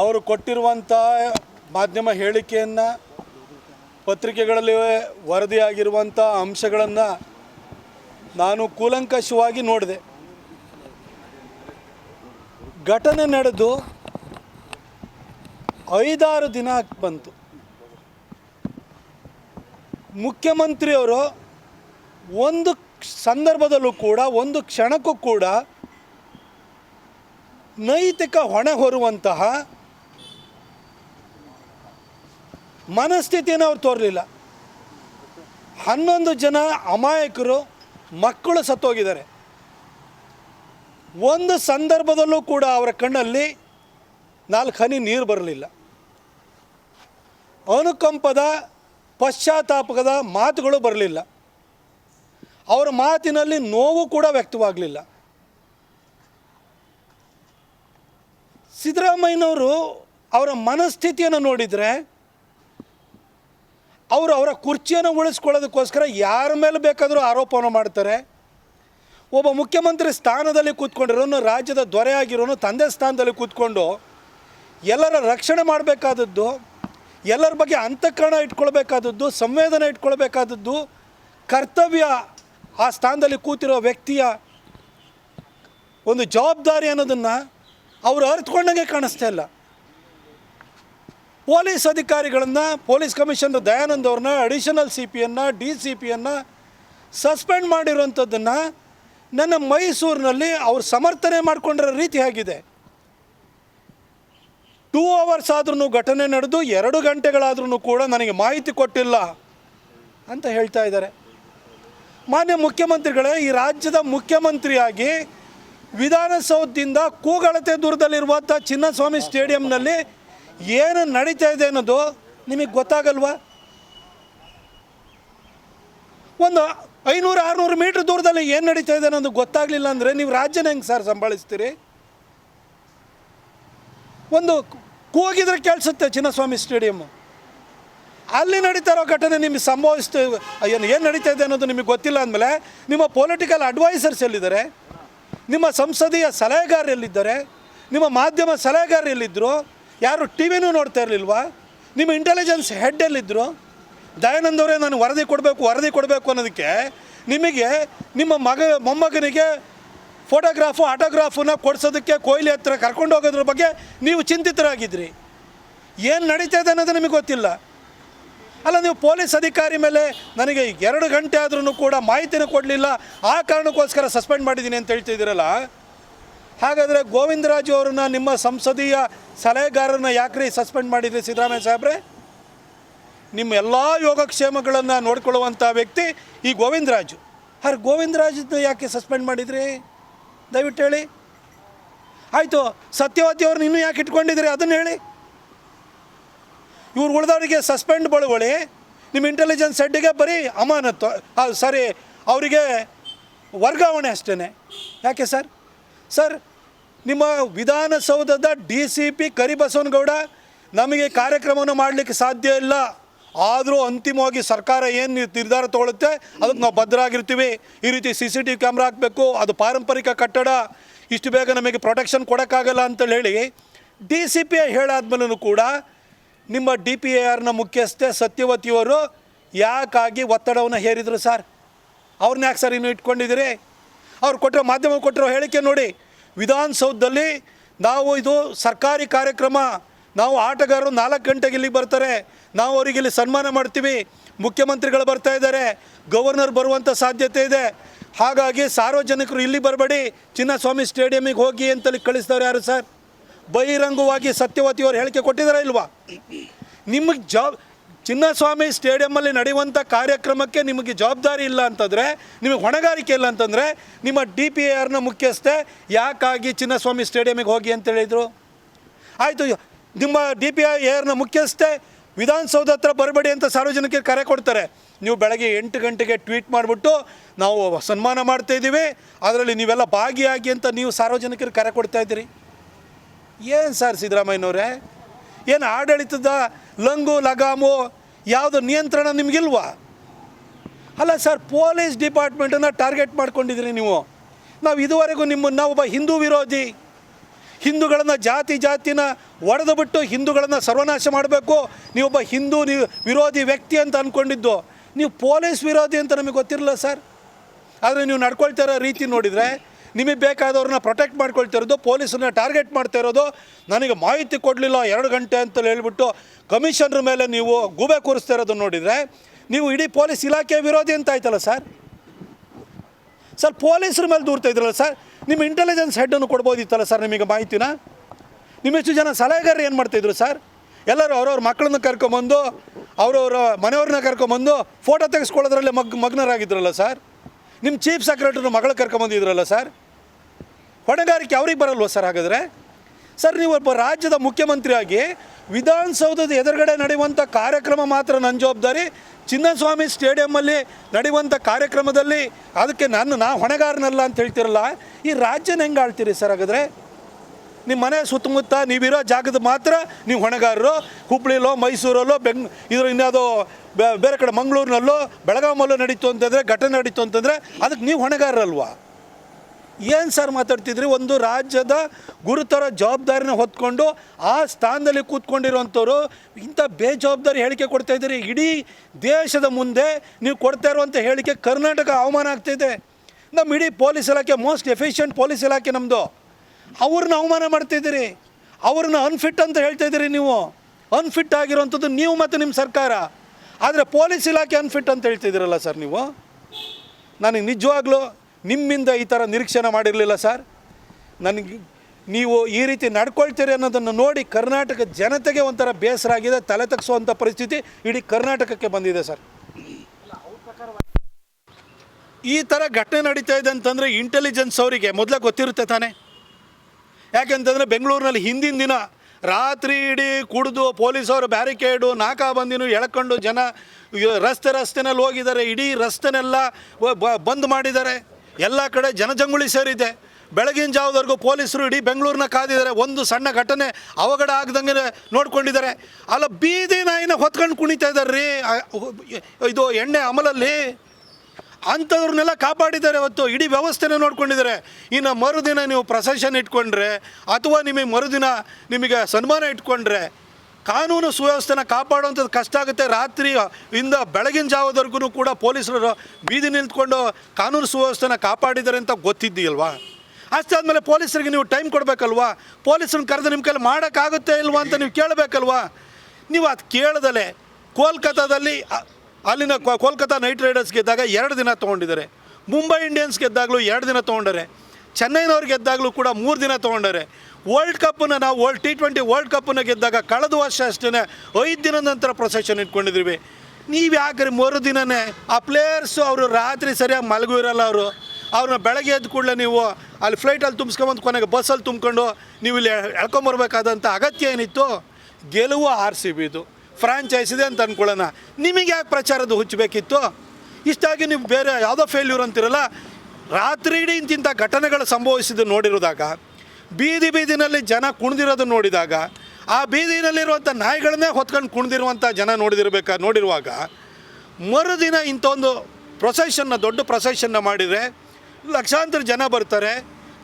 ಅವರು ಕೊಟ್ಟಿರುವಂಥ ಮಾಧ್ಯಮ ಹೇಳಿಕೆಯನ್ನು, ಪತ್ರಿಕೆಗಳಲ್ಲಿ ವರದಿಯಾಗಿರುವಂಥ ಅಂಶಗಳನ್ನು ನಾನು ಕೂಲಂಕಷವಾಗಿ ನೋಡಿದೆ. ಘಟನೆ ನಡೆದು ಐದಾರು ದಿನ ಬಂತು. ಮುಖ್ಯಮಂತ್ರಿಯವರು ಒಂದು ಸಂದರ್ಭದಲ್ಲೂ ಕೂಡ, ಒಂದು ಕ್ಷಣಕ್ಕೂ ಕೂಡ ನೈತಿಕ ಹೊಣೆ ಹೊರುವಂತಹ ಮನಸ್ಥಿತಿಯನ್ನು ಅವ್ರು ತೋರಲಿಲ್ಲ. ಹನ್ನೊಂದು ಜನ ಅಮಾಯಕರು ಮಕ್ಕಳು ಸತ್ತೋಗಿದ್ದಾರೆ. ಒಂದು ಸಂದರ್ಭದಲ್ಲೂ ಕೂಡ ಅವರ ಕಣ್ಣಲ್ಲಿ ನಾಲ್ಕು ಹನಿ ನೀರು ಬರಲಿಲ್ಲ. ಅನುಕಂಪದ ಪಶ್ಚಾತ್ತಾಪದ ಮಾತುಗಳು ಬರಲಿಲ್ಲ. ಅವರ ಮಾತಿನಲ್ಲಿ ನೋವು ಕೂಡ ವ್ಯಕ್ತವಾಗಲಿಲ್ಲ. ಸಿದ್ದರಾಮಯ್ಯನವರು ಅವರ ಮನಸ್ಥಿತಿಯನ್ನು ನೋಡಿದರೆ ಅವರು ಅವರ ಕುರ್ಚಿಯನ್ನು ಉಳಿಸ್ಕೊಳ್ಳೋದಕ್ಕೋಸ್ಕರ ಯಾರ ಮೇಲೆ ಬೇಕಾದರೂ ಆರೋಪವನ್ನು ಮಾಡ್ತಾರೆ. ಒಬ್ಬ ಮುಖ್ಯಮಂತ್ರಿ ಸ್ಥಾನದಲ್ಲಿ ಕೂತ್ಕೊಂಡಿರೋನು ರಾಜ್ಯದ ದೊರೆಯಾಗಿರೋನು ತಂದೆ ಸ್ಥಾನದಲ್ಲಿ ಕೂತ್ಕೊಂಡು ಎಲ್ಲರ ರಕ್ಷಣೆ ಮಾಡಬೇಕಾದದ್ದು, ಎಲ್ಲರ ಬಗ್ಗೆ ಅಂತಃಕರಣ ಇಟ್ಕೊಳ್ಬೇಕಾದದ್ದು, ಸಂವೇದನೆ ಇಟ್ಕೊಳ್ಬೇಕಾದದ್ದು, ಕರ್ತವ್ಯ ಆ ಸ್ಥಾನದಲ್ಲಿ ಕೂತಿರೋ ವ್ಯಕ್ತಿಯ ಒಂದು ಜವಾಬ್ದಾರಿ ಅನ್ನೋದನ್ನು ಅವರು ಅರ್ಥಕೊಂಡಂಗೆ ಕಾಣಿಸ್ತಾ ಇಲ್ಲ. ಪೊಲೀಸ್ ಅಧಿಕಾರಿಗಳನ್ನು, ಪೊಲೀಸ್ ಕಮಿಷನರ್ ದಯಾನಂದ್ ಅವ್ರನ್ನ ಅಡಿಷನಲ್ ಸಿ ಪಿಯನ್ನು ಡಿ ಸಿ ಪಿಯನ್ನು ಸಸ್ಪೆಂಡ್ ಮಾಡಿರುವಂಥದ್ದನ್ನು ನನ್ನ ಮೈಸೂರಿನಲ್ಲಿ ಅವ್ರು ಸಮರ್ಥನೆ ಮಾಡಿಕೊಂಡಿರೋ ರೀತಿ ಆಗಿದೆ. ಟೂ ಅವರ್ಸ್ ಆದ್ರೂ ಘಟನೆ ನಡೆದು ಎರಡು ಗಂಟೆಗಳಾದ್ರೂ ಕೂಡ ನನಗೆ ಮಾಹಿತಿ ಕೊಟ್ಟಿಲ್ಲ ಅಂತ ಹೇಳ್ತಾ ಇದ್ದಾರೆ. ಮಾನ್ಯ ಮುಖ್ಯಮಂತ್ರಿಗಳೇ, ಈ ರಾಜ್ಯದ ಮುಖ್ಯಮಂತ್ರಿಯಾಗಿ ವಿಧಾನಸೌಧದಿಂದ ಕೂಗಳತೆ ದೂರದಲ್ಲಿರುವಂಥ ಚಿನ್ನಸ್ವಾಮಿ ಸ್ಟೇಡಿಯಂನಲ್ಲಿ ಏನು ನಡೀತಾ ಇದೆ ಅನ್ನೋದು ನಿಮಗೆ ಗೊತ್ತಾಗಲ್ವಾ? ಒಂದು ಐನೂರು ಆರುನೂರು ಮೀಟ್ರ್ ದೂರದಲ್ಲಿ ಏನು ನಡೀತಾ ಇದೆ ಅನ್ನೋದು ಗೊತ್ತಾಗಲಿಲ್ಲ ಅಂದರೆ ನೀವು ರಾಜ್ಯನ ಹೆಂಗೆ ಸರ್ ಸಂಭಾಳಿಸ್ತೀರಿ? ಒಂದು ಕೂಗಿದ್ರೆ ಕೇಳಿಸುತ್ತೆ ಚಿನ್ನಸ್ವಾಮಿ ಸ್ಟೇಡಿಯಮ್ಮು. ಅಲ್ಲಿ ನಡೀತಾ ಇರೋ ಘಟನೆ ನಿಮಗೆ ಸಂಭವಿಸ್ತು ಏನು ಏನು ನಡೀತಾ ಇದೆ ಅನ್ನೋದು ನಿಮಗೆ ಗೊತ್ತಿಲ್ಲ ಅಂದಮೇಲೆ ನಿಮ್ಮ ಪೊಲಿಟಿಕಲ್ ಅಡ್ವೈಸರ್ಸ್ ಎಲ್ಲಿದ್ದಾರೆ? ನಿಮ್ಮ ಸಂಸದೀಯ ಸಲಹೆಗಾರರೆಲ್ಲಿದ್ದಾರೆ ನಿಮ್ಮ ಮಾಧ್ಯಮ ಸಲಹೆಗಾರರು ಎಲ್ಲಿದ್ದರು ಯಾರು ಟಿ ವಿನೂ ನೋಡ್ತಾ ಇರಲಿಲ್ವಾ? ನಿಮ್ಮ ಇಂಟೆಲಿಜೆನ್ಸ್ ಹೆಡ್ಡಲ್ಲಿದ್ದರು ದಯಾನಂದ ಅವರೇ ನಾನು ವರದಿ ಕೊಡಬೇಕು ವರದಿ ಕೊಡಬೇಕು ಅನ್ನೋದಕ್ಕೆ ನಿಮಗೆ ನಿಮ್ಮ ಮಗ, ಮೊಮ್ಮಗನಿಗೆ ಫೋಟೋಗ್ರಾಫು ಆಟೋಗ್ರಾಫನ್ನ ಕೊಡ್ಸೋದಕ್ಕೆ ಕೊಹ್ಲಿ ಹತ್ರ ಕರ್ಕೊಂಡು ಹೋಗೋದ್ರ ಬಗ್ಗೆ ನೀವು ಚಿಂತಿತರಾಗಿದ್ರಿ. ಏನು ನಡೀತಾ ಇದೆ ಅನ್ನೋದು ನಿಮಗೆ ಗೊತ್ತಿಲ್ಲ. ಅಲ್ಲ, ನೀವು ಪೊಲೀಸ್ ಅಧಿಕಾರಿ ಮೇಲೆ ನನಗೆ ಎರಡು ಗಂಟೆ ಆದ್ರೂ ಕೂಡ ಮಾಹಿತಿನೂ ಕೊಡಲಿಲ್ಲ, ಆ ಕಾರಣಕ್ಕೋಸ್ಕರ ಸಸ್ಪೆಂಡ್ ಮಾಡಿದ್ದೀನಿ ಅಂತ ಹೇಳ್ತಿದ್ದೀರಲ್ಲ ಹಾಗಾದರೆ ಗೋವಿಂದರಾಜು ಅವರನ್ನ ನಿಮ್ಮ ಸಂಸದೀಯ ಸಲಹೆಗಾರರನ್ನ ಯಾಕ್ರಿ ಸಸ್ಪೆಂಡ್ ಮಾಡಿದ್ರಿ ಸಿದ್ದರಾಮಯ್ಯ ಸಾಹೇಬ್ರೆ? ನಿಮ್ಮ ಎಲ್ಲ ಯೋಗಕ್ಷೇಮಗಳನ್ನು ನೋಡಿಕೊಳ್ಳುವಂಥ ವ್ಯಕ್ತಿ ಈ ಗೋವಿಂದರಾಜು. ಹಾಗೆ ಗೋವಿಂದರಾಜನ್ನ ಯಾಕೆ ಸಸ್ಪೆಂಡ್ ಮಾಡಿದ್ರಿ? ದಯವಿಟ್ಟು ಹೇಳಿ. ಆಯಿತು, ಸತ್ಯವತಿ ಅವ್ರನ್ನ ಇನ್ನೂ ಯಾಕೆ ಇಟ್ಕೊಂಡಿದ್ರಿ ಅದನ್ನು ಹೇಳಿ. ಇವ್ರು ಉಳಿದವರಿಗೆ ಸಸ್ಪೆಂಡ್ ಬಳುವಳಿ, ನಿಮ್ಮ ಇಂಟೆಲಿಜೆನ್ಸ್ ಹೆಡ್ಡಿಗೆ ಬರೀ ಅಮಾನತ್ತು ಸರಿ ಅವರಿಗೆ ವರ್ಗಾವಣೆ ಅಷ್ಟೇ ಯಾಕೆ ಸರ್? ಸರ್, ನಿಮ್ಮ ವಿಧಾನಸೌಧದ ಡಿ ಸಿ ಪಿ ಕರಿಬಸವನಗೌಡ ನಮಗೆ ಕಾರ್ಯಕ್ರಮವನ್ನು ಮಾಡಲಿಕ್ಕೆ ಸಾಧ್ಯ ಇಲ್ಲ. ಆದರೂ ಅಂತಿಮವಾಗಿ ಸರ್ಕಾರ ಏನು ನಿರ್ಧಾರ ತೊಗೊಳುತ್ತೆ ಅದಕ್ಕೆ ನಾವು ಭದ್ರಾಗಿರ್ತೀವಿ. ಈ ರೀತಿ C C T V camera ಹಾಕಬೇಕು, ಅದು ಪಾರಂಪರಿಕ ಕಟ್ಟಡ. ಇಷ್ಟು ಬೇಗ ನಮಗೆ ಪ್ರೊಟೆಕ್ಷನ್ ಕೊಡೋಕ್ಕಾಗಲ್ಲ ಅಂತೇಳಿ ಹೇಳಿ, ಡಿ ಸಿ ಪಿ ಹೇಳಾದ್ಮೇಲೂ ಕೂಡ ನಿಮ್ಮ ಡಿ ಪಿ ಎ ಆರ್ನ ಮುಖ್ಯಸ್ಥೆ ಸತ್ಯವತಿಯವರು ಯಾಕಾಗಿ ಒತ್ತಡವನ್ನು ಹೇರಿದರು ಸರ್? ಅವ್ರನ್ನ ಯಾಕೆ ಸರ್ ಇನ್ನು ಇಟ್ಕೊಂಡಿದ್ದೀರಿ? ಅವ್ರು ಕೊಟ್ಟಿರೋ ಮಾಧ್ಯಮ ಕೊಟ್ಟಿರೋ ಹೇಳಿಕೆ ನೋಡಿ, ವಿಧಾನಸೌಧದಲ್ಲಿ ನಾವು ಇದು ಸರ್ಕಾರಿ ಕಾರ್ಯಕ್ರಮ, ನಾವು ಆಟಗಾರರು ನಾಲ್ಕು ಗಂಟೆಗೆ ಇಲ್ಲಿಗೆ ಬರ್ತಾರೆ, ನಾವು ಅವರಿಗೆ ಇಲ್ಲಿ ಸನ್ಮಾನ ಮಾಡ್ತೀವಿ, ಮುಖ್ಯಮಂತ್ರಿಗಳು ಬರ್ತಾ ಇದ್ದಾರೆ, ಗವರ್ನರ್ ಬರುವಂಥ ಸಾಧ್ಯತೆ ಇದೆ. ಹಾಗಾಗಿ ಸಾರ್ವಜನಿಕರು ಇಲ್ಲಿ ಬರಬೇಡಿ, ಚಿನ್ನಸ್ವಾಮಿ ಸ್ಟೇಡಿಯಮಿಗೆ ಹೋಗಿ ಅಂತಲ್ಲಿ ಕಳಿಸ್ತಾರ ಯಾರು ಸರ್? ಬಹಿರಂಗವಾಗಿ ಸತ್ಯವತಿಯವರು ಹೇಳಿಕೆ ಕೊಟ್ಟಿದ್ದಾರೆ ಇಲ್ವಾ? ನಿಮಗೆ ಜಾಬ್ ಚಿನ್ನಸ್ವಾಮಿ ಸ್ಟೇಡಿಯಮ್ಮಲ್ಲಿ ನಡೆಯುವಂಥ ಕಾರ್ಯಕ್ರಮಕ್ಕೆ ನಿಮಗೆ ಜವಾಬ್ದಾರಿ ಇಲ್ಲ ಅಂತಂದರೆ, ನಿಮಗೆ ಹೊಣೆಗಾರಿಕೆ ಇಲ್ಲ ಅಂತಂದರೆ, ನಿಮ್ಮ ಡಿ ಪಿ ಎ ಆರ್ನ ಮುಖ್ಯಸ್ಥೆ ಯಾಕಾಗಿ ಚಿನ್ನಸ್ವಾಮಿ ಸ್ಟೇಡಿಯಮಿಗೆ ಹೋಗಿ ಅಂತ ಹೇಳಿದರು? ಆಯಿತು, ನಿಮ್ಮ ಡಿ ಪಿ ಎ ಆರ್ನ ಮುಖ್ಯಸ್ಥೆ ವಿಧಾನಸೌಧ ಹತ್ರ ಬರಬೇಡಿ ಅಂತ ಸಾರ್ವಜನಿಕರಿಗೆ ಕರೆ ಕೊಡ್ತಾರೆ. ನೀವು ಬೆಳಗ್ಗೆ ಎಂಟು ಗಂಟೆಗೆ ಟ್ವೀಟ್ ಮಾಡಿಬಿಟ್ಟು ನಾವು ಸನ್ಮಾನ ಮಾಡ್ತಾ ಇದ್ದೀವಿ, ಅದರಲ್ಲಿ ನೀವೆಲ್ಲ ಭಾಗಿಯಾಗಿ ಅಂತ ನೀವು ಸಾರ್ವಜನಿಕರಿಗೆ ಕರೆ ಕೊಡ್ತಾ ಇದ್ದೀರಿ. ಏನು ಸರ್ ಸಿದ್ದರಾಮಯ್ಯನವರೇ? ಏನು ಆಡಳಿತದ ಲಂಗು ಲಗಾಮು ಯಾವುದು ನಿಯಂತ್ರಣ ನಿಮಗಿಲ್ವಾ? ಅಲ್ಲ ಸರ್, ಪೊಲೀಸ್ ಡಿಪಾರ್ಟ್ಮೆಂಟನ್ನು ಟಾರ್ಗೆಟ್ ಮಾಡ್ಕೊಂಡಿದ್ದೀರಿ ನೀವು. ನಾವು ಇದುವರೆಗೂ ನಿಮ್ಮನ್ನು ಒಬ್ಬ ಹಿಂದೂ ವಿರೋಧಿ. ಹಿಂದೂಗಳನ್ನು ಜಾತಿ ಜಾತಿನ ಒಡೆದು ಬಿಟ್ಟು ಹಿಂದೂಗಳನ್ನು ಸರ್ವನಾಶ ಮಾಡಬೇಕು. ನೀವೊಬ್ಬ ಹಿಂದೂ ನೀವು ವಿರೋಧಿ ವ್ಯಕ್ತಿ ಅಂತ ಅಂದ್ಕೊಂಡಿದ್ದು ನೀವು ಪೊಲೀಸ್ ವಿರೋಧಿ ಅಂತ ನಮಗೆ ಗೊತ್ತಿರಲಿಲ್ಲ ಸರ್. ಆದರೆ ನೀವು ನಡ್ಕೊಳ್ತಾ ಇರೋ ರೀತಿ ನೋಡಿದರೆ ನಿಮಗೆ ಬೇಕಾದವ್ರನ್ನ ಪ್ರೊಟೆಕ್ಟ್ ಮಾಡ್ಕೊಳ್ತಾ ಇರೋದು ಪೊಲೀಸನ್ನ ಟಾರ್ಗೆಟ್ ಮಾಡ್ತಾ ಇರೋದು. ನನಗೆ ಮಾಹಿತಿ ಕೊಡಲಿಲ್ಲ ಎರಡು ಗಂಟೆ ಅಂತ ಹೇಳ್ಬಿಟ್ಟು ಕಮಿಷನ್ರ ಮೇಲೆ ನೀವು ಗೂಬೆ ಕೂರಿಸ್ತಾ ಇರೋದು ನೋಡಿದರೆ, ನೀವು ಇಡೀ ಪೊಲೀಸ್ ಇಲಾಖೆ ವಿರೋಧಿ ಅಂತ ಆಯ್ತಲ್ಲ ಸರ್ ಸರ್ ಪೊಲೀಸರ ಮೇಲೆ ದೂರ್ತಾ ಇದ್ರಲ್ಲ ಸರ್ ನಿಮ್ಮ ಇಂಟೆಲಿಜೆನ್ಸ್ ಹೆಡ್ಡನ್ನು ಕೊಡ್ಬೋದಿತ್ತಲ್ಲ ಸರ್ ನಿಮಗೆ ಮಾಹಿತಿನ? ನಿಮ್ಮೆಷ್ಟು ಜನ ಸಲಹೆಗಾರರು ಏನು ಮಾಡ್ತಾಯಿದ್ರು ಸರ್ ಎಲ್ಲರೂ ಅವ್ರವ್ರ ಮಕ್ಕಳನ್ನ ಕರ್ಕೊಂಬಂದು, ಅವ್ರವ್ರ ಮನೆಯವ್ರನ್ನ ಕರ್ಕೊಂಬಂದು ಫೋಟೋ ತೆಗೆಸ್ಕೊಳ್ಳೋದ್ರಲ್ಲೇ ಮಗ್, ಮಗ್ನರಾಗಿದ್ರಲ್ಲ ಸರ್ ನಿಮ್ಮ ಚೀಫ್ ಸೆಕ್ರೆಟರಿ ಮಗಳು ಕರ್ಕೊಂಬಂದಿದ್ರಲ್ಲ ಸರ್ ಹೊಣೆಗಾರಿಕೆ ಅವ್ರಿಗೆ ಬರಲ್ವ ಸರ್ ಹಾಗಾದರೆ? ಸರ್, ನೀವು ಒಬ್ಬ ರಾಜ್ಯದ ಮುಖ್ಯಮಂತ್ರಿಯಾಗಿ ವಿಧಾನಸೌಧದ ಎದುರುಗಡೆ ನಡೆಯುವಂಥ ಕಾರ್ಯಕ್ರಮ ಮಾತ್ರ ನನ್ನ ಜವಾಬ್ದಾರಿ. ಚಿನ್ನಸ್ವಾಮಿ ಸ್ಟೇಡಿಯಮ್ಮಲ್ಲಿ ನಡೆಯುವಂಥ ಕಾರ್ಯಕ್ರಮದಲ್ಲಿ ಅದಕ್ಕೆ ನಾನು, ನಾ ಹೊಣೆಗಾರನಲ್ಲ ಅಂತ ಹೇಳ್ತಿರಲ್ಲ, ಈ ರಾಜ್ಯನ ಹೆಂಗೆ ಆಳ್ತೀರಿ ಸರ್ ಹಾಗಾದರೆ? ನಿಮ್ಮ ಮನೆ ಸುತ್ತಮುತ್ತ ನೀವಿರೋ ಜಾಗದ ಮಾತ್ರ ನೀವು ಹೊಣೆಗಾರರು. ಹುಬ್ಳಿಲೋ, ಮೈಸೂರಲ್ಲೋ, ಬೆಂಗ್ ಇದ್ರ ಇನ್ಯಾವುದೋ ಬೇರೆ ಕಡೆ ಮಂಗಳೂರಿನಲ್ಲೋ ಬೆಳಗಾವಲ್ಲೋ ನಡೀತು ಅಂತಂದರೆ, ಘಟನೆ ನಡೀತು ಅಂತಂದರೆ ಅದಕ್ಕೆ ನೀವು ಹೊಣೆಗಾರರಲ್ವಾ? ಏನು ಸರ್ ಮಾತಾಡ್ತಿದ್ರಿ? ಒಂದು ರಾಜ್ಯದ ಗುರುತರ ಜವಾಬ್ದಾರಿನ ಹೊತ್ಕೊಂಡು ಆ ಸ್ಥಾನದಲ್ಲಿ ಕೂತ್ಕೊಂಡಿರುವಂಥವ್ರು ಇಂಥ ಬೇಜವಾಬ್ದಾರಿ ಹೇಳಿಕೆ ಕೊಡ್ತಾ ಇದ್ದೀರಿ. ಇಡೀ ದೇಶದ ಮುಂದೆ ನೀವು ಕೊಡ್ತಾ ಇರುವಂಥ ಹೇಳಿಕೆ ಕರ್ನಾಟಕ ಅವಮಾನ ಆಗ್ತಾಯಿದೆ ನಮ್ಮ ಇಡೀ ಪೊಲೀಸ್ ಇಲಾಖೆ, ಮೋಸ್ಟ್ ಎಫಿಷಿಯೆಂಟ್ ಪೊಲೀಸ್ ಇಲಾಖೆ ನಮ್ಮದು ಅವ್ರನ್ನ ಅವಮಾನ ಮಾಡ್ತಿದ್ದೀರಿ ಅವ್ರನ್ನ ಅನ್ಫಿಟ್ ಅಂತ ಹೇಳ್ತಾ ಇದ್ದೀರಿ ನೀವು. ಅನ್ಫಿಟ್ ಆಗಿರುವಂಥದ್ದು ನೀವು ಮತ್ತು ನಿಮ್ಮ ಸರ್ಕಾರ. ಆದರೆ ಪೊಲೀಸ್ ಇಲಾಖೆ ಅನ್ಫಿಟ್ ಅಂತ ಹೇಳ್ತಿದ್ದೀರಲ್ಲ ಸರ್ ನೀವು? ನನಗೆ ನಿಜವಾಗ್ಲೂ ನಿಮ್ಮಿಂದ ಈ ಥರ ನಿರೀಕ್ಷಣೆ ಮಾಡಿರಲಿಲ್ಲ ಸರ್? ನನಗೆ ನೀವು ಈ ರೀತಿ ನಡ್ಕೊಳ್ತೀರಿ ಅನ್ನೋದನ್ನು ನೋಡಿ ಕರ್ನಾಟಕ ಜನತೆಗೆ ಒಂಥರ ಬೇಸರ ಆಗಿದೆ ತಲೆ ತಗ್ಸುವಂಥ ಪರಿಸ್ಥಿತಿ ಇಡೀ ಕರ್ನಾಟಕಕ್ಕೆ ಬಂದಿದೆ ಸರ್. ಈ ಥರ ಘಟನೆ ನಡೀತಾ ಇದೆ ಅಂತಂದರೆ ಇಂಟೆಲಿಜೆನ್ಸ್ ಅವರಿಗೆ ಮೊದಲೇ ಗೊತ್ತಿರುತ್ತೆ ತಾನೇ. ಯಾಕೆಂತಂದರೆ ಬೆಂಗಳೂರಿನಲ್ಲಿ ಹಿಂದಿನ ದಿನ ರಾತ್ರಿ ಇಡೀ ಕುಡಿದು ಪೊಲೀಸವರು ಬ್ಯಾರಿಕೇಡು ನಾಕಾಬಂದಿನೂ ಎಳ್ಕೊಂಡು ಜನ ರಸ್ತೆ ರಸ್ತೆನಲ್ಲಿ ಹೋಗಿದ್ದಾರೆ, ಇಡೀ ರಸ್ತೆನೆಲ್ಲ ಬಂದ್ ಮಾಡಿದ್ದಾರೆ. ಎಲ್ಲ ಕಡೆ ಜನಜಂಗುಳಿ ಸೇರಿದೆ. ಬೆಳಗಿನ ಜಾವದವರೆಗೂ ಪೊಲೀಸರು ಇಡೀ ಬೆಂಗಳೂರನ್ನ ಕಾದಿದ್ದಾರೆ. ಒಂದು ಸಣ್ಣ ಘಟನೆ ಅವಘಡ ಆಗ್ದಂಗೆ ನೋಡ್ಕೊಂಡಿದ್ದಾರೆ. ಅಲ್ಲ, ಬೀದಿ ನಾಯಿನ ಹೊತ್ಕೊಂಡು ಕುಣಿತಾ ಇದ್ದಾರೆ ರೀ. ಇದು ಎಣ್ಣೆ ಅಮಲಲ್ಲಿ. ಅಂಥವ್ರನ್ನೆಲ್ಲ ಕಾಪಾಡಿದ್ದಾರೆ ಇವತ್ತು. ಇಡೀ ವ್ಯವಸ್ಥೆನ ನೋಡ್ಕೊಂಡಿದ್ದಾರೆ. ಇನ್ನು ಮರುದಿನ ನೀವು ಪ್ರೊಸೆಷನ್ ಇಟ್ಕೊಂಡ್ರೆ, ಅಥವಾ ನಿಮಗೆ ಮರುದಿನ ನಿಮಗೆ ಸನ್ಮಾನ ಇಟ್ಕೊಂಡ್ರೆ ಕಾನೂನು ಸುವ್ಯವಸ್ಥೆನ ಕಾಪಾಡುವಂಥದ್ದು ಕಷ್ಟ ಆಗುತ್ತೆ. ರಾತ್ರಿ ಇಂದ ಬೆಳಗಿನ ಜಾವದವರೆಗೂ ಕೂಡ ಪೊಲೀಸರು ಬೀದಿ ನಿಂತ್ಕೊಂಡು ಕಾನೂನು ಸುವ್ಯವಸ್ಥೆನ ಕಾಪಾಡಿದ್ದಾರೆ ಅಂತ ಗೊತ್ತಿದ್ದೀಯಲ್ವಾ? ಅಷ್ಟಾದಮೇಲೆ ಪೊಲೀಸರಿಗೆ ನೀವು ಟೈಮ್ ಕೊಡಬೇಕಲ್ವಾ? ಪೊಲೀಸರನ್ನ ಕರೆದು ನಿಮ್ಮ ಕೈಲಿ ಮಾಡೋಕ್ಕಾಗುತ್ತೆ ಇಲ್ವಾ ಅಂತ ನೀವು ಕೇಳಬೇಕಲ್ವಾ? ನೀವು ಅದು ಕೇಳದಲೆ ಕೋಲ್ಕತ್ತಾದಲ್ಲಿ ಅಲ್ಲಿನ ಕೋಲ್ಕತ್ತಾ ನೈಟ್ ರೈಡರ್ಸ್ ಗೆದ್ದಾಗ ಎರಡು ದಿನ ತೊಗೊಂಡಿದ್ದಾರೆ. ಮುಂಬೈ ಇಂಡಿಯನ್ಸ್ ಗೆದ್ದಾಗಲೂ ಎರಡು ದಿನ ತೊಗೊಂಡರೆ. ಚೆನ್ನೈನವ್ರು ಗೆದ್ದಾಗಲೂ ಕೂಡ ಮೂರು ದಿನ ತೊಗೊಂಡರೆ ವರ್ಲ್ಡ್ ಕಪ್ಪನ್ನು ನಾವು ವರ್ಲ್ಡ್ ಟಿ ಟ್ವೆಂಟಿ ವರ್ಲ್ಡ್ ಕಪ್ಪನ್ನು ಗೆದ್ದಾಗ ಕಳೆದ ವರ್ಷ ಅಷ್ಟೇ ಐದು ದಿನದ ನಂತರ ಪ್ರೊಸೆಷನ್ ಇಟ್ಕೊಂಡಿದ್ದೀವಿ ನೀವು ಯಾಕ್ರಿ ಮೂರು ದಿನನೇ ಆ ಪ್ಲೇಯರ್ಸು ಅವರು ರಾತ್ರಿ ಸರಿಯಾಗಿ ಮಲಗಿರಲ್ಲ ಅವರು. ಅವ್ರನ್ನ ಬೆಳಗ್ಗೆ ಎದ್ದ ಕೂಡಲೇ ನೀವು ಅಲ್ಲಿ ಫ್ಲೈಟಲ್ಲಿ ತುಂಬಿಸ್ಕೊಂಬಂದು ಕೊನೆಗೆ ಬಸ್ಸಲ್ಲಿ ತುಂಬ್ಕೊಂಡು ನೀವು ಇಲ್ಲಿ ಎಳ್ಕೊಂಬರ್ಬೇಕಾದಂಥ ಅಗತ್ಯ ಏನಿತ್ತು? ಗೆಲುವು ಆರ್ ಸಿ ಬಿದು ಫ್ರಾಂಚೈಸ್ ಇದೆ ಅಂತ ಅಂದ್ಕೊಳ್ಳೋಣ ನಿಮಗೆ ಯಾಕೆ ಪ್ರಚಾರದ ಹುಚ್ಚಬೇಕಿತ್ತು? ಇಷ್ಟಾಗಿ ನೀವು ಬೇರೆ ಯಾವುದೋ ಫೇಲ್ಯೂರ್ ಅಂತಿರಲ್ಲ ರಾತ್ರಿ ಇಡೀ ಇಂತಿಂಥ ಘಟನೆಗಳು ಸಂಭವಿಸಿದ್ದು ನೋಡಿರೋದಾಗ ಬೀದಿ ಬೀದಿನಲ್ಲಿ ಜನ ಕುಣಿದಿರೋದು ನೋಡಿದಾಗ, ಆ ಬೀದಿನಲ್ಲಿರುವಂಥ ನಾಯಿಗಳನ್ನೇ ಹೊತ್ಕೊಂಡು ಕುಣಿದಿರುವಂಥ ಜನ ನೋಡಿದಿರ್ಬೇಕಾ? ನೋಡಿರುವಾಗ ಮರುದಿನ ಇಂಥ ಒಂದು ಪ್ರೊಸೆಷನ್ನ ದೊಡ್ಡ ಪ್ರೊಸೆಷನ್ನ ಮಾಡಿದರೆ ಲಕ್ಷಾಂತರ ಜನ ಬರ್ತಾರೆ.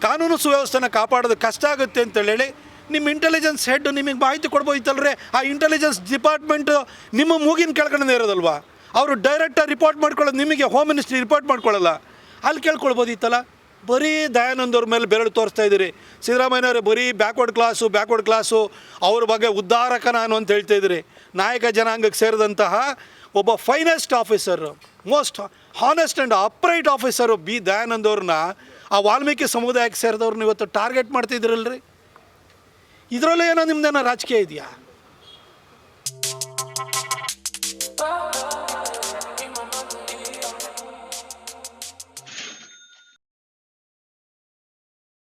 ಕಾನೂನು ಸುವ್ಯವಸ್ಥೆನ ಕಾಪಾಡೋದು ಕಷ್ಟ ಆಗುತ್ತೆ ಅಂತೇಳಿ ನಿಮ್ಮ ಇಂಟೆಲಿಜೆನ್ಸ್ ಹೆಡ್ ನಿಮಗೆ ಮಾಹಿತಿ ಕೊಡ್ಬೋದಿತ್ತಲ್ರಿ ಆ ಇಂಟೆಲಿಜೆನ್ಸ್ ಡಿಪಾರ್ಟ್ಮೆಂಟು ನಿಮ್ಮ ಮೂಗಿನ ಕೆಳಗಡೆ ಇರೋದಲ್ವಾ? ಅವರು ಡೈರೆಕ್ಟಾಗಿ ರಿಪೋರ್ಟ್ ಮಾಡ್ಕೊಳ್ಳೋದು ನಿಮಗೆ ಹೋಮ್ ಮಿನಿಸ್ಟ್ರಿ ರಿಪೋರ್ಟ್ ಮಾಡ್ಕೊಳ್ಳಲ್ಲ. ಅಲ್ಲಿ ಕೇಳ್ಕೊಳ್ಬೋದಿತ್ತಲ್ಲ ಬರೀ ದಯಾನಂದವ್ರ ಮೇಲೆ ಬೆರಳು ತೋರಿಸ್ತಾ ಇದ್ದೀರಿ. ಸಿದ್ದರಾಮಯ್ಯನವರೇ ಬರೀ ಬ್ಯಾಕ್ವರ್ಡ್ ಕ್ಲಾಸು ಬ್ಯಾಕ್ವರ್ಡ್ ಕ್ಲಾಸು ಅವ್ರ ಬಗ್ಗೆ ಉದ್ಧಾರಕ ನಾನು ಅಂತ ಹೇಳ್ತಾ ಇದ್ದೀರಿ. ನಾಯಕ ಜನಾಂಗಕ್ಕೆ ಸೇರಿದಂತಹ ಒಬ್ಬ finest officer most honest and upright officer B Dayanand ಅವ್ರನ್ನ ಆ ವಾಲ್ಮೀಕಿ ಸಮುದಾಯಕ್ಕೆ ಸೇರಿದವ್ರನ್ನ ಇವತ್ತು ಟಾರ್ಗೆಟ್ ಮಾಡ್ತಿದ್ದೀರಲ್ರಿ? ಇದರಲ್ಲೂ ಏನೋ ನಿಮ್ದೇನೋ ರಾಜಕೀಯ ಇದೆಯಾ?